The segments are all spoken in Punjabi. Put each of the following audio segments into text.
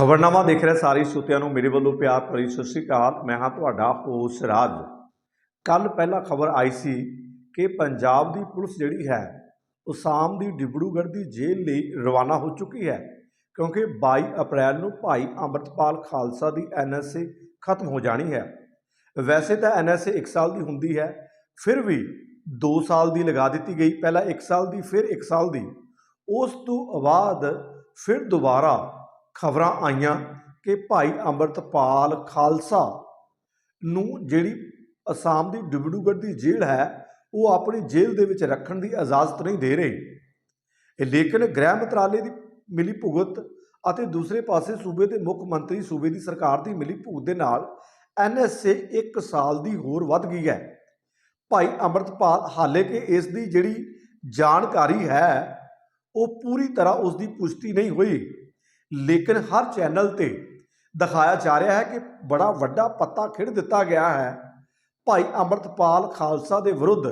ਖਬਰਨਾਮਾ ਦੇਖ ਰਹੇ ਸਾਰੇ ਸਰੋਤਿਆਂ ਨੂੰ ਮੇਰੇ ਵੱਲੋਂ ਪਿਆਰ ਭਰੀ ਸਤਿ ਸ਼੍ਰੀ ਅਕਾਲ। ਮੈਂ ਹਾਂ ਤੁਹਾਡਾ ਹੋਸ ਰਾਜ। ਕੱਲ ਪਹਿਲਾ ਖਬਰ ਆਈ ਸੀ ਕਿ ਪੰਜਾਬ ਦੀ ਪੁਲਿਸ ਜਿਹੜੀ ਹੈ ਉਹ ਦੀ ਡਿਬੜੂਗੜ੍ਹ ਦੀ ਜੇਲ੍ਹ ਲਈ ਰਵਾਨਾ ਹੋ ਚੁੱਕੀ ਹੈ ਕਿਉਂਕਿ 22 ਅਪ੍ਰੈਲ ਨੂੰ ਭਾਈ ਅੰਮ੍ਰਿਤਪਾਲ ਖਾਲਸਾ ਦੀ ਐਨਐਸਏ ਖਤਮ ਹੋ ਜਾਣੀ ਹੈ। ਵੈਸੇ ਤਾਂ ਐਨਐਸਏ 1 ਸਾਲ ਦੀ ਹੁੰਦੀ ਹੈ, ਫਿਰ ਵੀ 2 ਸਾਲ ਦੀ ਲਗਾ ਦਿੱਤੀ ਗਈ। ਪਹਿਲਾਂ 1 ਸਾਲ ਦੀ, ਫਿਰ 1 ਸਾਲ ਦੀ। ਉਸ ਤੋਂ ਬਾਅਦ ਫਿਰ ਦੁਬਾਰਾ ਖਬਰਾਂ ਆਈਆਂ ਕਿ ਭਾਈ ਅੰਮ੍ਰਿਤਪਾਲ ਖਾਲਸਾ ਨੂੰ ਜਿਹੜੀ ਅਸਾਮ ਦੀ ਡਿਬੜੂਗੜ੍ਹ ਦੀ ਜੇਲ੍ਹ ਹੈ, ਉਹ ਆਪਣੀ ਜੇਲ੍ਹ ਦੇ ਵਿੱਚ ਰੱਖਣ ਦੀ ਇਜਾਜ਼ਤ ਨਹੀਂ ਦੇ ਰਹੀ। ਲੇਕਿਨ ਗ੍ਰਹਿ ਮੰਤਰਾਲੇ ਦੀ ਮਿਲੀ ਭੁਗਤ ਅਤੇ ਦੂਸਰੇ ਪਾਸੇ ਸੂਬੇ ਦੇ ਮੁੱਖ ਮੰਤਰੀ, ਸੂਬੇ ਦੀ ਸਰਕਾਰ ਦੀ ਮਿਲੀ ਭੁਗਤ ਦੇ ਨਾਲ ਐਨਐਸਏ 1 ਸਾਲ ਦੀ ਹੋਰ ਵੱਧ ਗਈ ਹੈ। ਭਾਈ ਅੰਮ੍ਰਿਤਪਾਲ ਹਾਲੇ ਕਿ ਇਸ ਦੀ ਜਿਹੜੀ ਜਾਣਕਾਰੀ ਹੈ, ਉਹ ਪੂਰੀ ਤਰ੍ਹਾਂ ਉਸ ਦੀ ਪੁਸ਼ਟੀ ਨਹੀਂ ਹੋਈ। ਲੇਕਿਨ ਹਰ ਚੈਨਲ ਤੇ ਦਿਖਾਇਆ ਜਾ ਰਿਹਾ ਹੈ ਕਿ ਬੜਾ ਵੱਡਾ ਪੱਤਾ ਖਿੜ ਦਿੱਤਾ ਗਿਆ ਹੈ। ਭਾਈ ਅੰਮ੍ਰਿਤਪਾਲ ਖਾਲਸਾ ਦੇ ਵਿਰੁੱਧ,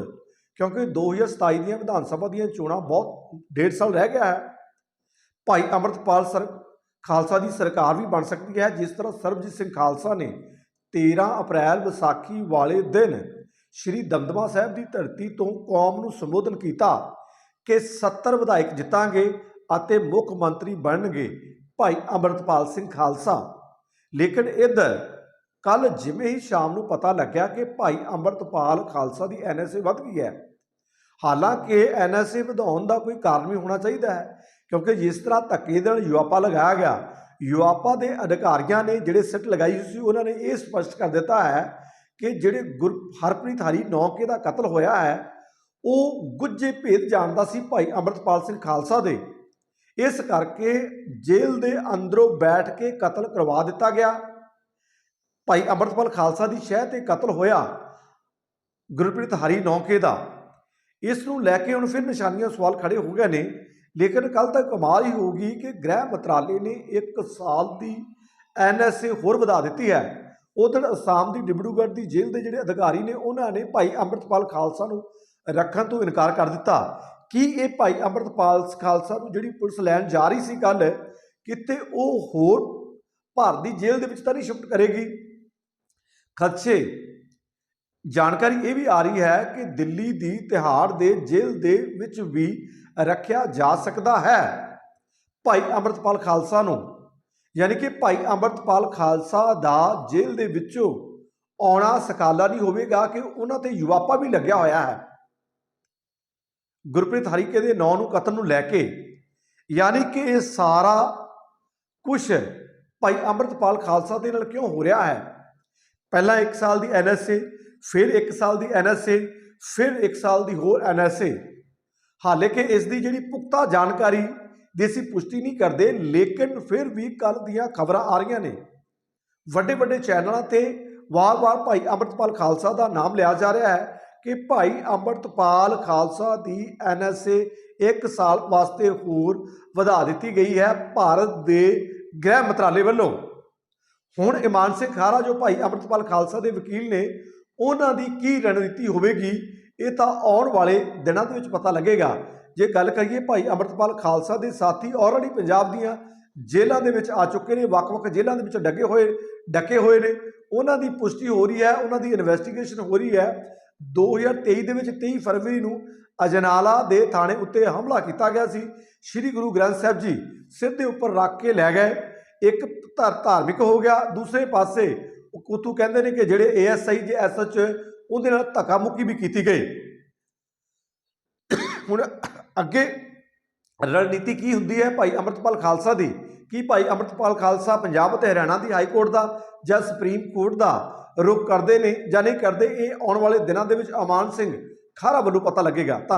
ਕਿਉਂਕਿ 2027 ਦੀਆਂ ਵਿਧਾਨ ਸਭਾ ਦੀਆਂ ਚੋਣਾਂ ਬਹੁਤ ਡੇਢ ਸਾਲ ਰਹਿ ਗਿਆ ਹੈ। ਭਾਈ ਅੰਮ੍ਰਿਤਪਾਲ ਸਰ, ਖਾਲਸਾ ਦੀ ਸਰਕਾਰ ਵੀ ਬਣ ਸਕਦੀ ਹੈ, ਜਿਸ ਤਰ੍ਹਾਂ ਸਰਬਜੀਤ ਸਿੰਘ ਖਾਲਸਾ ਨੇ 13 ਅਪ੍ਰੈਲ ਵਿਸਾਖੀ ਵਾਲੇ ਦਿਨ ਸ਼੍ਰੀ ਦਮਦਮਾ ਸਾਹਿਬ ਦੀ ਧਰਤੀ ਤੋਂ ਕੌਮ ਨੂੰ ਸੰਬੋਧਨ ਕੀਤਾ ਕਿ 70 ਵਿਧਾਇਕ ਜਿੱਤਾਂਗੇ ਅਤੇ ਮੁੱਖ ਮੰਤਰੀ ਬਣਨਗੇ। ਭਾਈ ਅੰਮ੍ਰਿਤਪਾਲ ਸਿੰਘ ਖਾਲਸਾ। ਲੇਕਿਨ ਇੱਧਰ ਕੱਲ ਜਿਵੇਂ ਹੀ ਸ਼ਾਮ ਨੂੰ ਪਤਾ ਲੱਗਿਆ ਕਿ ਭਾਈ ਅੰਮ੍ਰਿਤਪਾਲ ਖਾਲਸਾ ਦੀ ਐਨਐਸਏ ਵੱਧ ਗਈ ਹੈ, ਹਾਲਾਂਕਿ ਐਨਐਸਏ ਵਧਾਉਣ ਦਾ ਕੋਈ ਕਾਰਨ ਵੀ ਹੋਣਾ ਚਾਹੀਦਾ ਹੈ, ਕਿਉਂਕਿ ਜਿਸ ਤਰ੍ਹਾਂ ਧੱਕੇ ਦੇ ਨਾਲ ਯੂਆਪਾ ਲਗਾਇਆ ਗਿਆ, ਯੂਆਪਾ ਦੇ ਅਧਿਕਾਰੀਆਂ ਨੇ ਜਿਹੜੇ ਸਿੱਟ ਲਗਾਈ ਸੀ, ਉਹਨਾਂ ਨੇ ਇਹ ਸਪਸ਼ਟ ਕਰ ਦਿੱਤਾ ਹੈ ਕਿ ਜਿਹੜੇ ਗੁਰ ਹਰਪ੍ਰੀਤ ਹਰੀ ਨੌਕੇ ਦਾ ਕਤਲ ਹੋਇਆ ਹੈ, ਉਹ ਗੁੱਜੇ ਭੇਦ ਜਾਣਦਾ ਸੀ ਭਾਈ ਅੰਮ੍ਰਿਤਪਾਲ ਸਿੰਘ ਖਾਲਸਾ ਦੇ। ਇਸ ਕਰਕੇ ਜੇਲ੍ਹ ਦੇ ਅੰਦਰੋਂ ਬੈਠ ਕੇ ਕਤਲ ਕਰਵਾ ਦਿੱਤਾ ਗਿਆ। ਭਾਈ ਅੰਮ੍ਰਿਤਪਾਲ ਖਾਲਸਾ ਦੀ ਸ਼ਹਿ ਤੇ ਕਤਲ ਹੋਇਆ ਗੁਰਪ੍ਰੀਤ ਹਰੀ ਨੌਕੇ ਦਾ। ਇਸ ਨੂੰ ਲੈ ਕੇ ਹੁਣ ਫਿਰ ਨਿਸ਼ਾਨੀਆਂ ਸਵਾਲ ਖੜੇ ਹੋ ਗਏ ਨੇ, ਲੇਕਿਨ ਕੱਲ ਤੱਕ ਕਮਾਲ ਹੀ ਹੋ ਗਈ ਕਿ ਗ੍ਰਹਿ ਮੰਤਰਾਲੇ ਨੇ 1 ਸਾਲ ਦੀ ਐਨਐਸਏ ਹੋਰ ਵਧਾ ਦਿੱਤੀ ਹੈ। ਉਧਰ ਅਸਾਮ ਦੀ ਡਿਬੜੂਗੜ੍ਹ ਦੀ ਜੇਲ੍ਹ ਦੇ ਜਿਹੜੇ ਅਧਿਕਾਰੀ ਨੇ, ਉਹਨਾਂ ਨੇ ਭਾਈ ਅੰਮ੍ਰਿਤਪਾਲ ਖਾਲਸਾ ਨੂੰ ਰੱਖਣ ਤੋਂ ਇਨਕਾਰ ਕਰ ਦਿੱਤਾ। ਕੀ ਇਹ ਭਾਈ ਅੰਮ੍ਰਿਤਪਾਲ ਖਾਲਸਾ ਨੂੰ ਜਿਹੜੀ ਪੁਲਿਸ ਲੈਣ ਜਾ ਰਹੀ ਸੀ ਕੱਲ ਕਿਤੇ ਉਹ ਹੋਰ ਭਾਰਤ ਦੀ ਜੇਲ੍ਹ ਦੇ ਵਿੱਚ ਤਾਂ ਨਹੀਂ ਸ਼ਿਫਟ ਕਰੇਗੀ? ਖਦਸ਼ੇ, ਜਾਣਕਾਰੀ ਇਹ ਵੀ ਆ ਰਹੀ ਹੈ ਕਿ ਦਿੱਲੀ ਦੀ ਤਿਹਾੜ ਦੇ ਜੇਲ੍ਹ ਦੇ ਵਿੱਚ ਵੀ ਰੱਖਿਆ ਜਾ ਸਕਦਾ ਹੈ। ਭਾਈ ਅੰਮ੍ਰਿਤਪਾਲ ਖਾਲਸਾ ਨੂੰ, ਯਾਨੀ ਕਿ ਭਾਈ ਅੰਮ੍ਰਿਤਪਾਲ ਖਾਲਸਾ ਦਾ ਜੇਲ੍ਹ ਦੇ ਵਿੱਚੋਂ ਆਉਣਾ ਸਕਾਲਾ ਨਹੀਂ ਹੋਵੇਗਾ ਕਿ ਉਹਨਾਂ ਤੇ ਯੁਵਾਪਾ ਵੀ ਲੱਗਿਆ ਹੋਇਆ ਹੈ। ਗੁਰਪ੍ਰੀਤ ਹਰੀਕੇ ਦੇ ਨਾਂ ਨੂੰ ਕਤਲ ਨੂੰ ਲੈ ਕੇ, ਯਾਨੀ ਕਿ ਇਹ ਸਾਰਾ ਕੁਝ ਭਾਈ ਅੰਮ੍ਰਿਤਪਾਲ ਖਾਲਸਾ ਦੇ ਨਾਲ ਕਿਉਂ ਹੋ ਰਿਹਾ ਹੈ? ਪਹਿਲਾਂ 1 ਸਾਲ ਦੀ ਐਨਐਸਏ ਫਿਰ 1 ਸਾਲ ਦੀ ਐਨਐਸਏ ਫਿਰ 1 ਸਾਲ ਦੀ ਹੋਰ ਐਨਐਸਏ ਹਾਲੇ ਕਿ ਇਸ ਦੀ ਜਿਹੜੀ ਪੁਖਤਾ ਜਾਣਕਾਰੀ ਦੀ ਅਸੀਂ ਪੁਸ਼ਟੀ ਨਹੀਂ ਕਰਦੇ, ਲੇਕਿਨ ਫਿਰ ਵੀ ਕੱਲ ਦੀਆਂ ਖਬਰਾਂ ਆ ਰਹੀਆਂ ਨੇ। ਵੱਡੇ ਵੱਡੇ ਚੈਨਲਾਂ ਤੇ ਵਾਰ-ਵਾਰ ਭਾਈ ਅੰਮ੍ਰਿਤਪਾਲ ਖਾਲਸਾ ਦਾ ਨਾਮ ਲਿਆ ਜਾ ਰਿਹਾ ਹੈ। ਕਿ ਭਾਈ ਅੰਮ੍ਰਿਤਪਾਲ ਖਾਲਸਾ ਦੀ ਐਨਐਸਏ 1 ਸਾਲ ਵਾਸਤੇ ਹੋਰ ਵਧਾ ਦਿੱਤੀ ਗਈ ਹੈ ਭਾਰਤ ਦੇ ਗ੍ਰਹਿ ਮੰਤਰਾਲੇ ਵੱਲੋਂ। ਹੁਣ ਇਮਾਨ ਸਿੰਘ ਖਾਰਾ ਜੋ ਭਾਈ ਅੰਮ੍ਰਿਤਪਾਲ ਖਾਲਸਾ ਦੇ ਵਕੀਲ ਨੇ, ਉਹਨਾਂ ਦੀ ਕੀ ਰਣਨੀਤੀ ਹੋਵੇਗੀ, ਇਹ ਤਾਂ ਆਉਣ ਵਾਲੇ ਦਿਨਾਂ ਦੇ ਵਿੱਚ ਪਤਾ ਲੱਗੇਗਾ। ਜੇ ਗੱਲ ਕਰੀਏ ਭਾਈ ਅੰਮ੍ਰਿਤਪਾਲ ਖਾਲਸਾ ਦੇ ਸਾਥੀ ਆਲਰੇਡੀ ਪੰਜਾਬ ਦੀਆਂ ਜੇਲ੍ਹਾਂ ਦੇ ਵਿੱਚ ਆ ਚੁੱਕੇ ਨੇ, ਵੱਖ-ਵੱਖ ਜੇਲ੍ਹਾਂ ਦੇ ਵਿੱਚ ਡੱਗੇ ਹੋਏ, ਡੱਕੇ ਹੋਏ ਨੇ, ਉਹਨਾਂ ਦੀ ਪੁਸ਼ਟੀ ਹੋ ਰਹੀ ਹੈ, ਉਹਨਾਂ ਦੀ ਇਨਵੈਸਟੀਗੇਸ਼ਨ ਹੋ ਰਹੀ ਹੈ। 2023 ਦੇ ਵਿੱਚ 23 ਫਰਵਰੀ ਨੂੰ ਅਜਨਾਲਾ ਦੇ ਥਾਣੇ ਉੱਤੇ ਹਮਲਾ ਕੀਤਾ ਗਿਆ ਸੀ। ਸ੍ਰੀ ਗੁਰੂ ਗ੍ਰੰਥ ਸਾਹਿਬ ਜੀ ਸਿਰ ਦੇ ਉੱਪਰ ਰੱਖ ਕੇ ਲੈ ਗਏ। ਇੱਕ ਧਾਰ- ਧਾਰਮਿਕ ਹੋ ਗਿਆ। ਦੂਸਰੇ ਪਾਸੇ ਉਤੋਂ ਕਹਿੰਦੇ ਨੇ ਕਿ ਜਿਹੜੇ ਏਐਸਆਈ ਜੇ ਐਸਐਚ ਉਹਦੇ ਨਾਲ ਧੱਕਾ ਮੁੱਕੀ ਵੀ ਕੀਤੀ ਗਈ। ਹੁਣ ਅੱਗੇ ਰਣਨੀਤੀ ਕੀ ਹੁੰਦੀ ਹੈ ਭਾਈ ਅੰਮ੍ਰਿਤਪਾਲ ਖਾਲਸਾ ਦੀ? ਕੀ ਭਾਈ ਅੰਮ੍ਰਿਤਪਾਲ ਖਾਲਸਾ ਪੰਜਾਬ ਅਤੇ ਹਰਿਆਣਾ ਦੀ ਹਾਈ ਕੋਰਟ ਦਾ ਜਾਂ ਸੁਪਰੀਮ ਕੋਰਟ ਦਾ? ਰੁਖ ਕਰਦੇ ਨੇ ਜਾਂ ਨਹੀਂ ਕਰਦੇ, ਇਹ ਆਉਣ ਵਾਲੇ ਦਿਨਾਂ ਦੇ ਵਿੱਚ ਅਮਾਨ ਸਿੰਘ ਖਾਰਾ ਵੱਲੋਂ ਪਤਾ ਲੱਗੇਗਾ। ਧੰਨ-